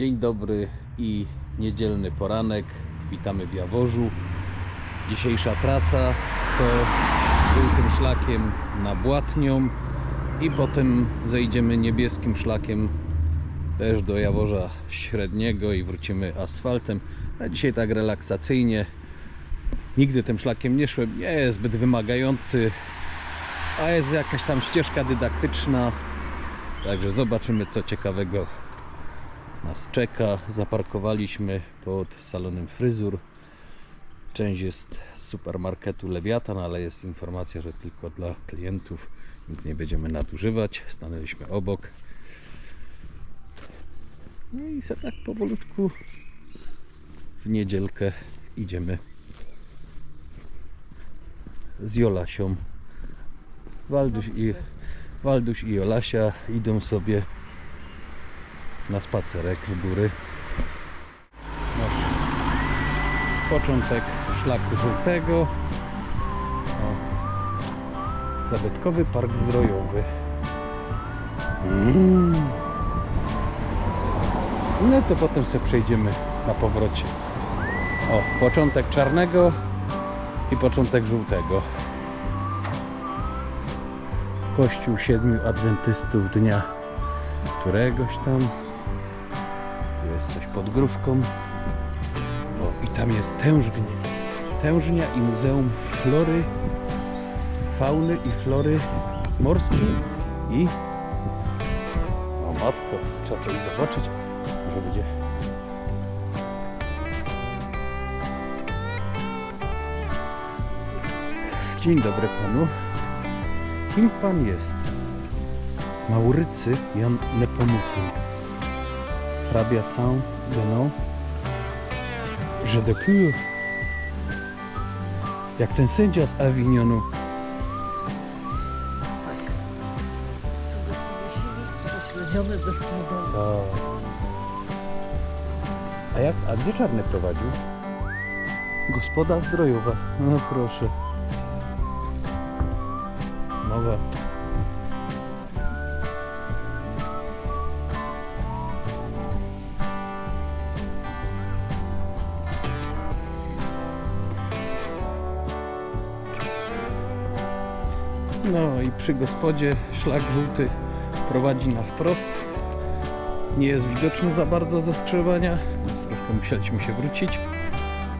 Dzień dobry i niedzielny poranek. Witamy w Jaworzu. Dzisiejsza trasa to był tym szlakiem na Błatnią i potem zejdziemy niebieskim szlakiem też do Jaworza Średniego i wrócimy asfaltem. A dzisiaj tak relaksacyjnie. Nigdy tym szlakiem nie szłem. Nie jest zbyt wymagający, a jest jakaś tam ścieżka dydaktyczna. Także zobaczymy co ciekawego nas czeka. Zaparkowaliśmy pod salonem fryzur. Część jest z supermarketu Lewiatan, ale jest informacja, że tylko dla klientów, więc nie będziemy nadużywać. Stanęliśmy obok. No i se tak powolutku w niedzielkę idziemy z Jolasią. Walduś i, Walduś i Jolasia idą sobie na spacerek w góry. Początek szlaku żółtego. O, zabytkowy park zdrojowy. Mm. No to potem sobie przejdziemy na powrocie. O, początek czarnego i początek żółtego. Kościół siedmiu adwentystów dnia któregoś tam. Tu jest coś pod gruszką. O, i tam jest tężnia. Tężnia i Muzeum Flory, Fauny i Flory Morskiej i... O matko, trzeba i zobaczyć. Może będzie... Dzień dobry panu. Kim pan jest? Maurycy Jan Nepomucen. Hrabia Saint-Denis. Je de Pure. Jak ten sędzia z Avignonu. Tak. Co go powiesili? Prześledziony bezprawnie. A jak, a gdzie czarny prowadził? Gospoda zdrojowa. No proszę. Nowa. Przy gospodzie szlak żółty prowadzi na wprost. Nie jest widoczny za bardzo ze skrzyżowania, więc troszkę musieliśmy się wrócić,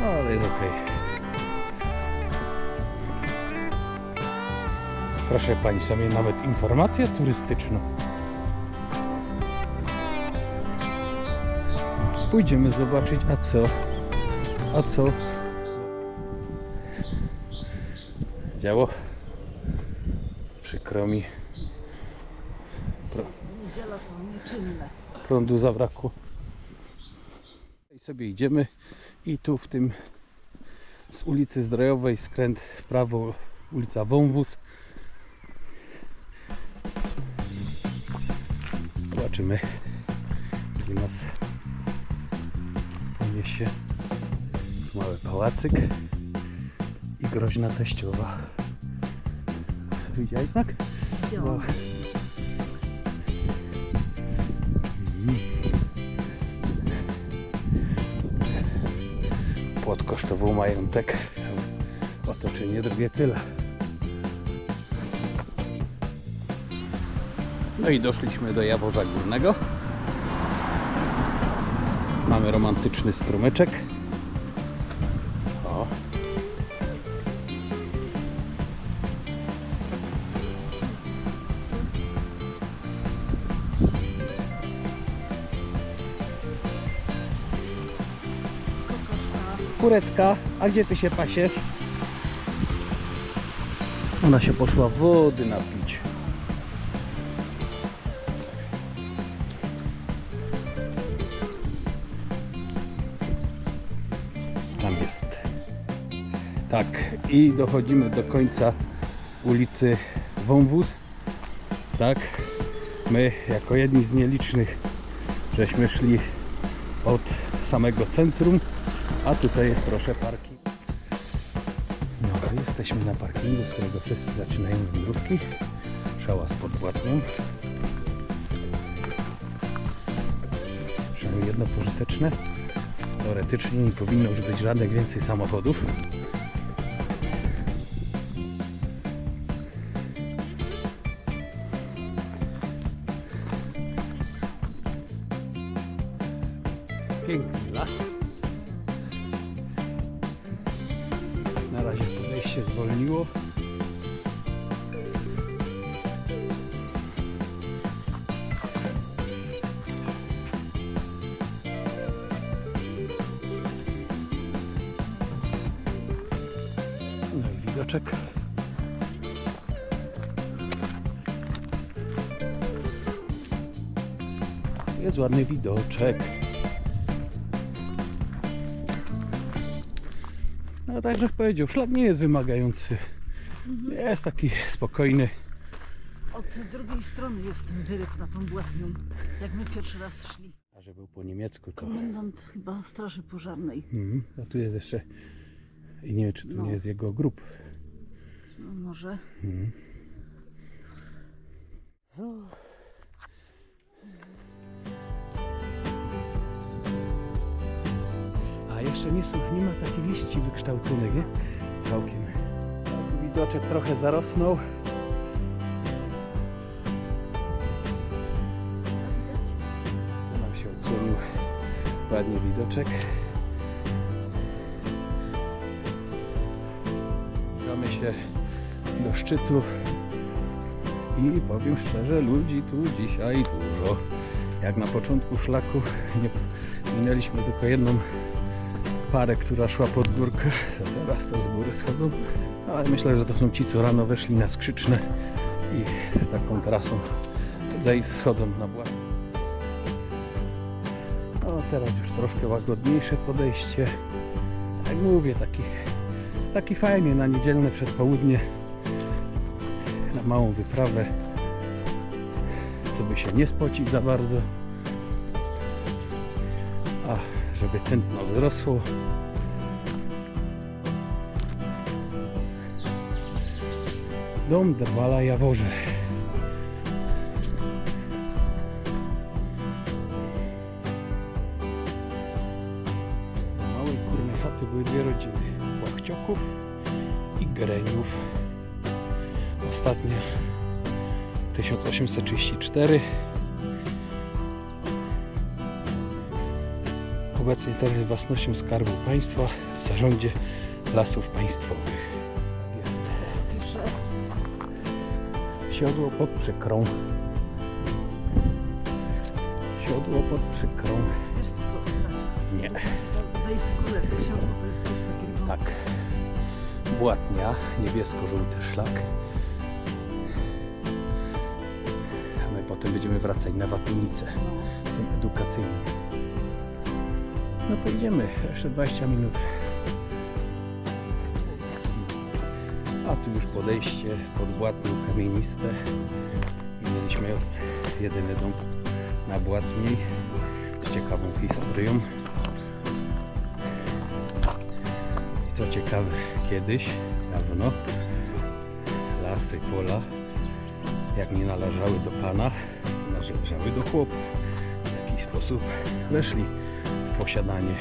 no, ale jest ok. Proszę Pani, sobie nawet informację turystyczną. Pójdziemy zobaczyć, a co? A co? Działo? Przykro mi. Pro, Niedziela to nieczynne. prądu zabrakło. I sobie idziemy i tu w tym z ulicy Zdrojowej skręt w prawo ulica Wąwóz. Zobaczymy gdzie nas poniesie mały pałacyk i groźna teściowa. Widziałeś znak? Widziałam. Płot kosztował majątek. Otoczenie drugie tyle. No i doszliśmy do Jaworza Górnego. Mamy romantyczny strumyczek. Kurecka, a gdzie ty się pasiesz? Ona się poszła wody napić. Tam jest. Tak, i dochodzimy do końca ulicy Wąwóz. Tak, my jako jedni z nielicznych żeśmy szli od samego centrum a tutaj jest proszę parking. No, jesteśmy na parkingu, z którego wszyscy zaczynają wędrówki. Szałas pod Błatnią. Przynajmniej jedno pożyteczne. Teoretycznie nie powinno już być żadnych więcej samochodów. Piękny las. Podejście zwolniło. No i widoczek. Jest ładny widoczek. No tak, jak powiedział, szlak nie jest wymagający. Jest taki spokojny. Od drugiej strony jest ten wyrek na tą błahnią, jak my pierwszy raz szli. A że był po niemiecku, to. Komendant chyba Straży Pożarnej. Mhm. A tu jest jeszcze. I nie wiem, czy to No. nie jest jego grup. No może. Jeszcze nie są, nie ma takich liści wykształconych, nie? Całkiem. Widoczek trochę zarosnął. Tu nam się odsłonił ładnie widoczek. Zbliżamy się do szczytu i powiem szczerze, ludzi tu dzisiaj dużo. Jak na początku szlaku nie minęliśmy tylko jedną parę, która szła pod górkę, to teraz to z góry schodzą. Ale myślę, że to są ci, co rano weszli na skrzyczne i taką trasą schodzą na błąd. No teraz już troszkę łagodniejsze podejście. Jak mówię, taki, taki fajnie na niedzielne przedpołudnie na małą wyprawę, co by się nie spocić za bardzo, żeby tętno wzrosło. Dom Drwala Jaworze. Małej kurnej chaty były dwie rodziny. Łachcioków i Greniów. Ostatnia 1834. Obecnie teren własnością Skarbu Państwa w zarządzie Lasów Państwowych. Jest siodło pod przykrą. Siodło pod przykrą. Nie. Tak. Błatnia, niebiesko-żółty szlak. A my potem będziemy wracać na Watynicę, No. tym edukacyjnym. No to idziemy, jeszcze 20 minut. A tu już podejście pod Błatnią kamieniste. Minęliśmy już jedyny dom na Błatniej z ciekawą historią. I co ciekawe, kiedyś, dawno, lasy, pola, jak nie należały do Pana, należały do chłopów. W jakiś sposób weszli posiadanie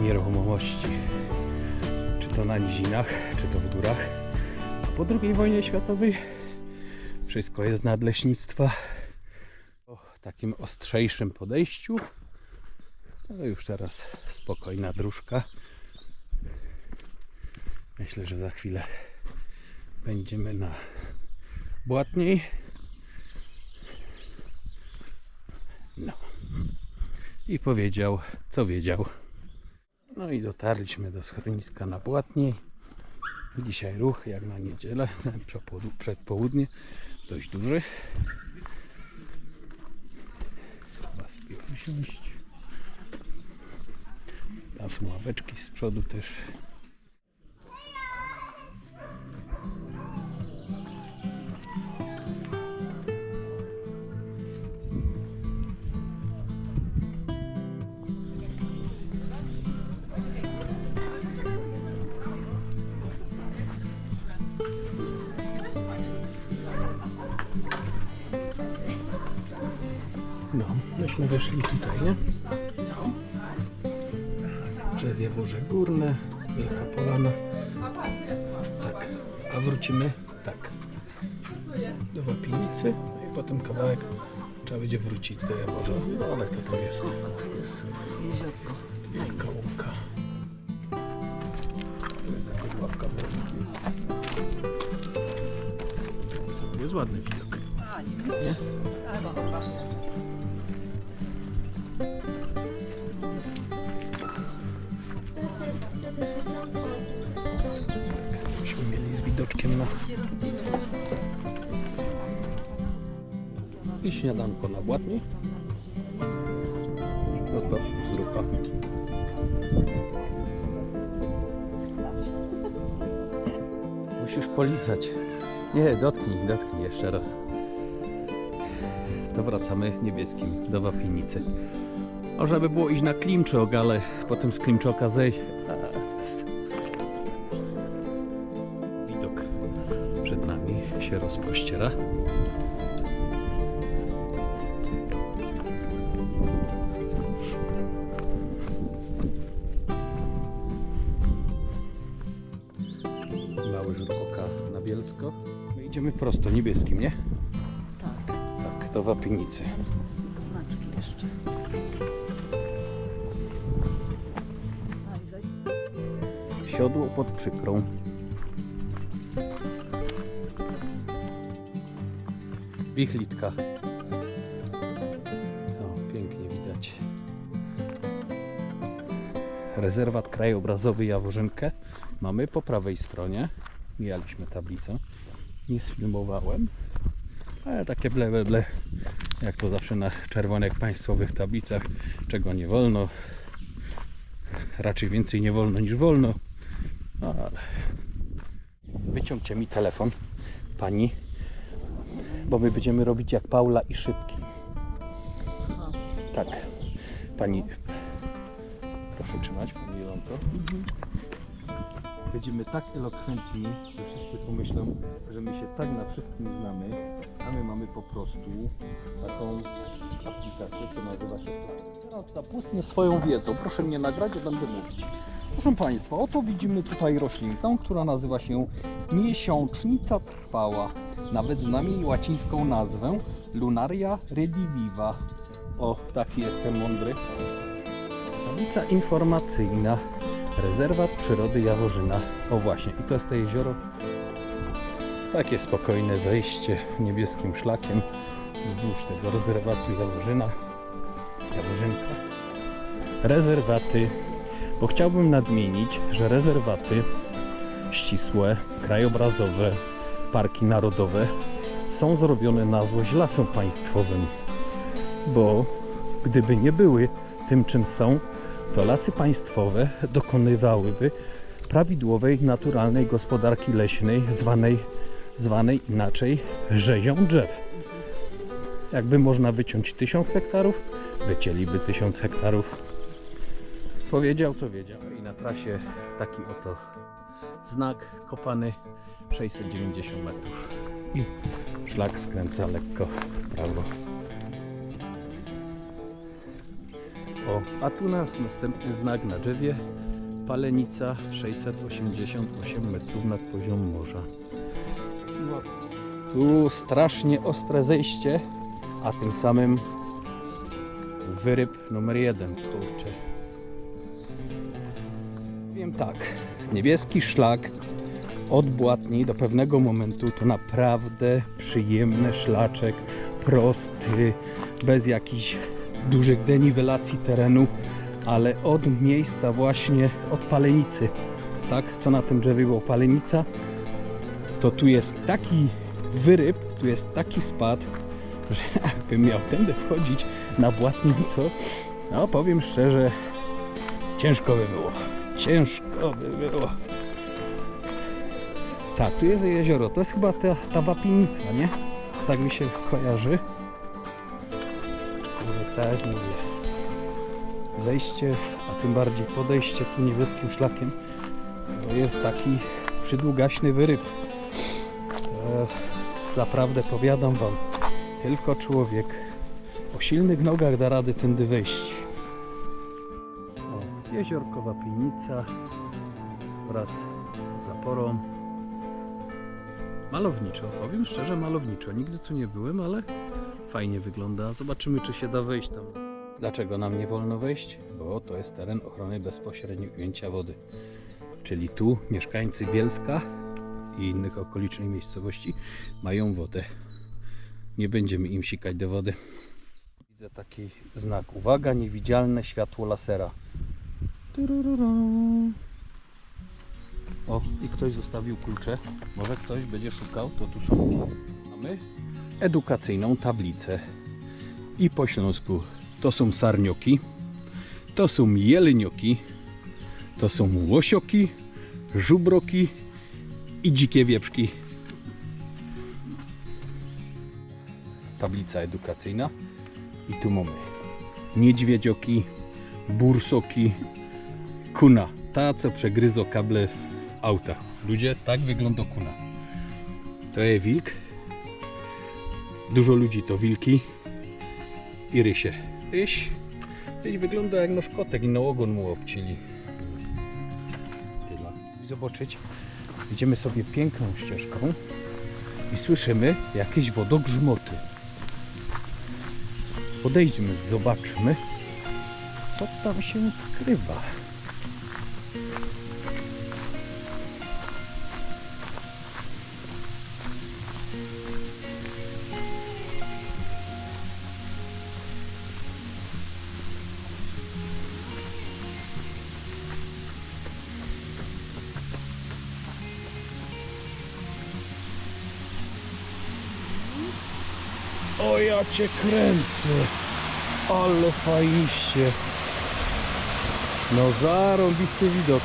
nieruchomości. Czy to na nizinach, czy to w górach. A po II wojnie światowej wszystko jest nadleśnictwa. O takim ostrzejszym podejściu. No już teraz spokojna dróżka. Myślę, że za chwilę będziemy na Błatniej. No. I powiedział, co wiedział. No i dotarliśmy do schroniska na Błatniej. Dzisiaj ruch jak na niedzielę, przepołu- przedpołudnie, dość duży. Chyba sobie usiąść. Tam są ławeczki z przodu też. Weszli tutaj, nie? Przez Jaworze Górne, Wielka Polana. Tak. A wrócimy tak. Do Wapienicy, no i potem kawałek trzeba będzie wrócić do Jaworza. No ale to tam jest tu jest jeziorko. wielka łąka. To jest jakaś ławka. Jest ładny widok. Nie? I śniadanko na błatni. No to. Musisz polizać. Nie, dotknij, dotknij jeszcze raz. To wracamy niebieskim do Wapienicy. Można by było iść na Klimczok, ale potem z Klimczoka zejść. Bielsko. My idziemy prosto niebieskim, nie? Tak. Tak, do Wapienicy. Znaczki jeszcze. Siodło pod przykrą. Wichlitka. O, pięknie widać. Rezerwat krajobrazowy Jaworzynkę mamy po prawej stronie. Mijaliśmy tablicę. Nie sfilmowałem. Ale takie ble, ble, ble. Jak to zawsze na czerwonych państwowych tablicach. Czego nie wolno. Raczej więcej nie wolno niż wolno. No, ale wyciągcie mi telefon, pani, bo my będziemy robić jak Paula i szybki. Tak, pani, proszę trzymać, pani Jolonto. Będziemy tak elokwentni, że wszyscy pomyślą, że my się tak na wszystkim znamy, a my mamy po prostu taką aplikację, która nazywa się Teraz napustnie swoją wiedzą. Proszę mnie nagrać, ja będę mówić. Proszę Państwa, oto widzimy tutaj roślinkę, która nazywa się miesiącznica trwała. Nawet zna jej łacińską nazwę Lunaria rediviva. O, taki jestem mądry. Tablica informacyjna. Rezerwat przyrody Jaworzyna. O właśnie, i to jest to jezioro. Takie spokojne zejście niebieskim szlakiem wzdłuż tego rezerwatu Jaworzyna. Jaworzynka. Rezerwaty. Bo chciałbym nadmienić, że rezerwaty ścisłe, krajobrazowe, parki narodowe są zrobione na złość lasom państwowym. Bo gdyby nie były tym, czym są, to lasy państwowe dokonywałyby prawidłowej, naturalnej gospodarki leśnej, zwanej, zwanej inaczej rzezią drzew. Jakby można wyciąć tysiąc hektarów, wycięliby tysiąc hektarów. Powiedział, co wiedział. I na trasie taki oto znak kopany 690 metrów. I szlak skręca lekko w prawo. O, a tu nas następny znak na drzewie. Palenica 688 metrów nad poziom morza. Tu strasznie ostre zejście, a tym samym wyryb numer jeden. Kurczę. Wiem tak, niebieski szlak od Błatni do pewnego momentu to naprawdę przyjemny szlaczek, prosty, bez jakichś dużych deniwelacji terenu, ale od miejsca właśnie od palenicy, tak, co na tym drzewie było palenica, to tu jest taki wyryb, tu jest taki spad, że jakbym miał tędy wchodzić na Błatni, to no powiem szczerze, ciężko by było. Ciężko by było. Tak, tu jest jezioro. To jest chyba ta, ta wapienica, nie? Tak mi się kojarzy. Tak jak mówię. Zejście, a tym bardziej podejście tu niebieskim szlakiem to jest taki przydługaśny wyryb. To zaprawdę powiadam wam, tylko człowiek o silnych nogach da rady tędy wejść. O, jeziorkowa piwnica wraz z zaporą. Malowniczo, powiem szczerze, malowniczo. Nigdy tu nie byłem, ale fajnie wygląda. Zobaczymy, czy się da wejść tam. Dlaczego nam nie wolno wejść? Bo to jest teren ochrony bezpośrednio ujęcia wody. Czyli tu mieszkańcy Bielska i innych okolicznych miejscowości mają wodę. Nie będziemy im sikać do wody. Widzę taki znak. Uwaga, niewidzialne światło lasera. O, i ktoś zostawił klucze. Może ktoś będzie szukał, to tu są. Mamy edukacyjną tablicę. I po śląsku to są sarnioki, to są jelenioki, to są łosioki, żubroki i dzikie wieprzki. Tablica edukacyjna. I tu mamy niedźwiedzioki, bursoki, kuna. Ta, co przegryzo kable w autach. Ludzie, tak wygląda kuna. To jest wilk. Dużo ludzi to wilki i rysie. Ryś, ryś wygląda jak nasz kotek i na ogon mu obcięli. Tyle. I zobaczyć. Idziemy sobie piękną ścieżką i słyszymy jakieś wodogrzmoty. Podejdźmy, zobaczmy, co tam się skrywa. Cię kręcę. Ale fajnie. No zarąbisty widok.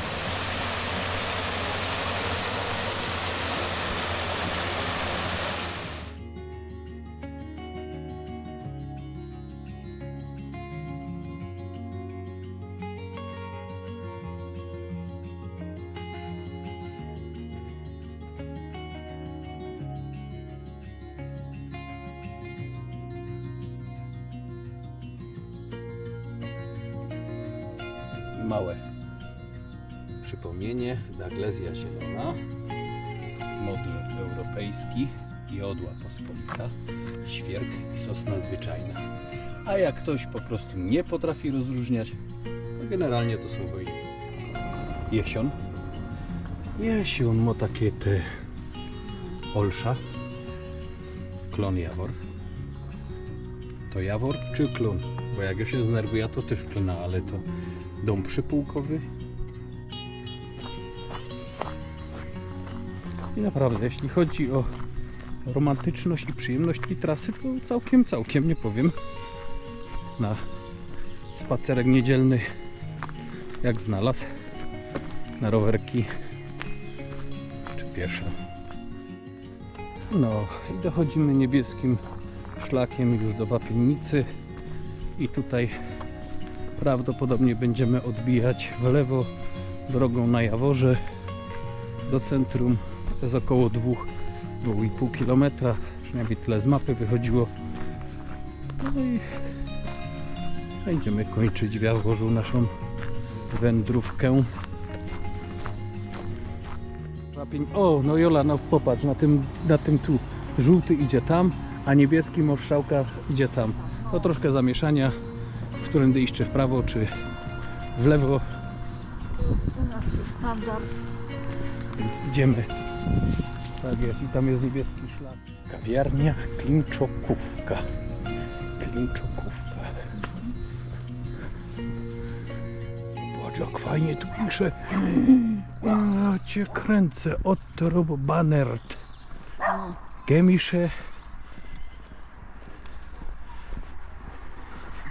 Małe przypomnienie. Daglezja zielona, modrzew europejski, jodła pospolita, świerk i sosna zwyczajna. A jak ktoś po prostu nie potrafi rozróżniać, to generalnie to są wojny. Jesion. Jesion ma takie te olsza. Klon jawor. To jawor czy klon? Bo jak ja się zdenerwuję, to też klona, ale to dom przypułkowy. I naprawdę, jeśli chodzi o romantyczność i przyjemność tej trasy, to całkiem, całkiem, nie powiem. Na spacerek niedzielny, jak znalazł, na rowerki czy pieszo. No i dochodzimy niebieskim szlakiem już do Wapiennicy i tutaj prawdopodobnie będziemy odbijać w lewo drogą na Jaworze do centrum. To jest około 2-2,5 km, przynajmniej tyle z mapy wychodziło. No i będziemy kończyć w Jaworzu naszą wędrówkę. O, no Jola, no popatrz, na tym, na tym tu żółty idzie tam, a niebieski moszczałka idzie tam. To troszkę zamieszania, którym iść, czy w prawo, czy w lewo, U nas standard. więc idziemy. Tak jest, i tam jest niebieski szlak. Kawiarnia Klimczokówka. Klimczokówka. Patrz jak fajnie tu pisze. A cię kręcę. Otto Banert. Gemische.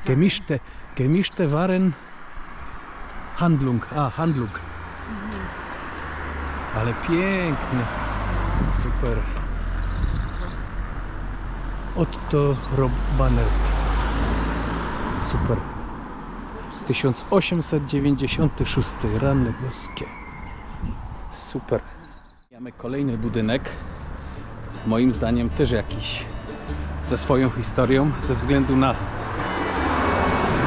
Gemischte, gemischte Waren. Handlung. A, Handlung. Ale pięknie. Super. Otto Rob Bannert. Super. 1896 rany boskie. Super. Mamy kolejny budynek. Moim zdaniem też jakiś ze swoją historią, ze względu na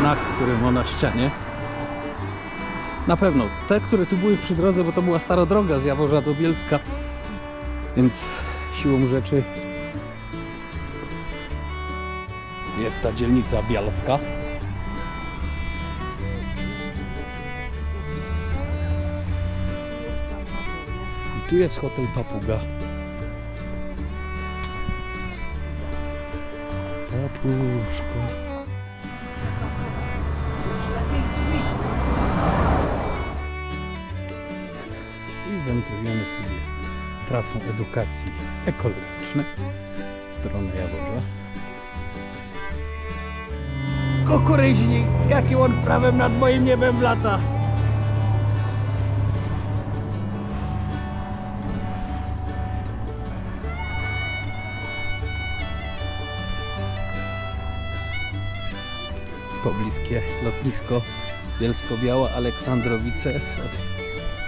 znak, który ma na ścianie. Na pewno te, które tu były przy drodze, bo to była stara droga z Jaworza do Bielska, więc siłą rzeczy jest ta dzielnica bielska. I tu jest hotel Papuga. Papuszko. I wędrujemy sobie trasą edukacji ekologicznej w stronę Jaworza. Kukuryźnik, jakim on prawem nad moim niebem lata. Pobliskie lotnisko Bielsko-Biała Aleksandrowice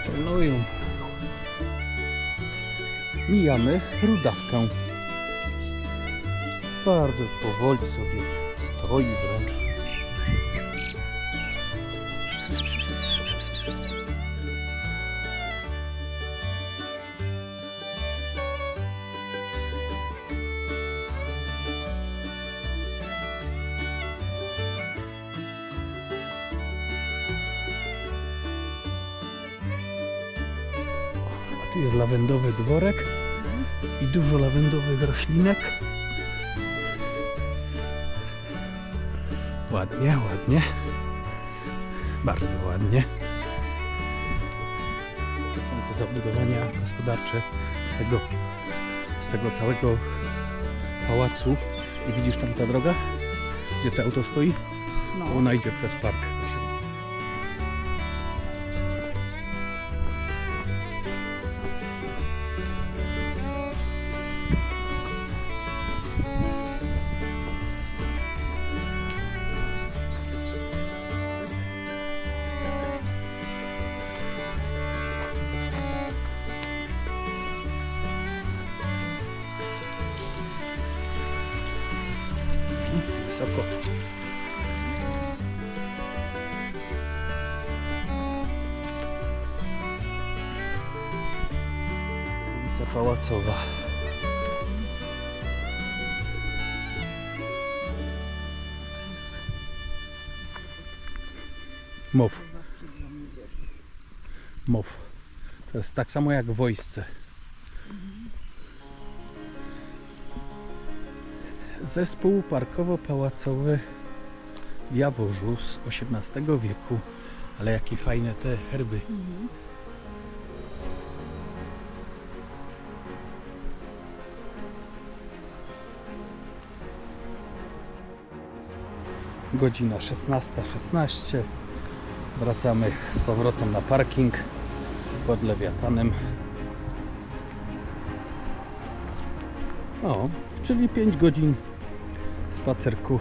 trenują. Mijamy Rudawkę. Bardzo powoli sobie stoi wręcz. Tu jest lawendowy dworek dużo lawendowych roślinek. Ładnie, ładnie. Bardzo ładnie. To są te zabudowania gospodarcze z tego, z tego całego pałacu. I widzisz tam ta droga, gdzie to auto stoi? No. Ona idzie przez park. Pałacowa. Mów, mów. To jest tak samo jak wojsce. Zespół parkowo-pałacowy Jaworzu z XVIII wieku. Ale jakie fajne te herby. Godzina 16.16. Wracamy z powrotem na parking pod Lewiatanem. O, czyli 5 godzin spacerku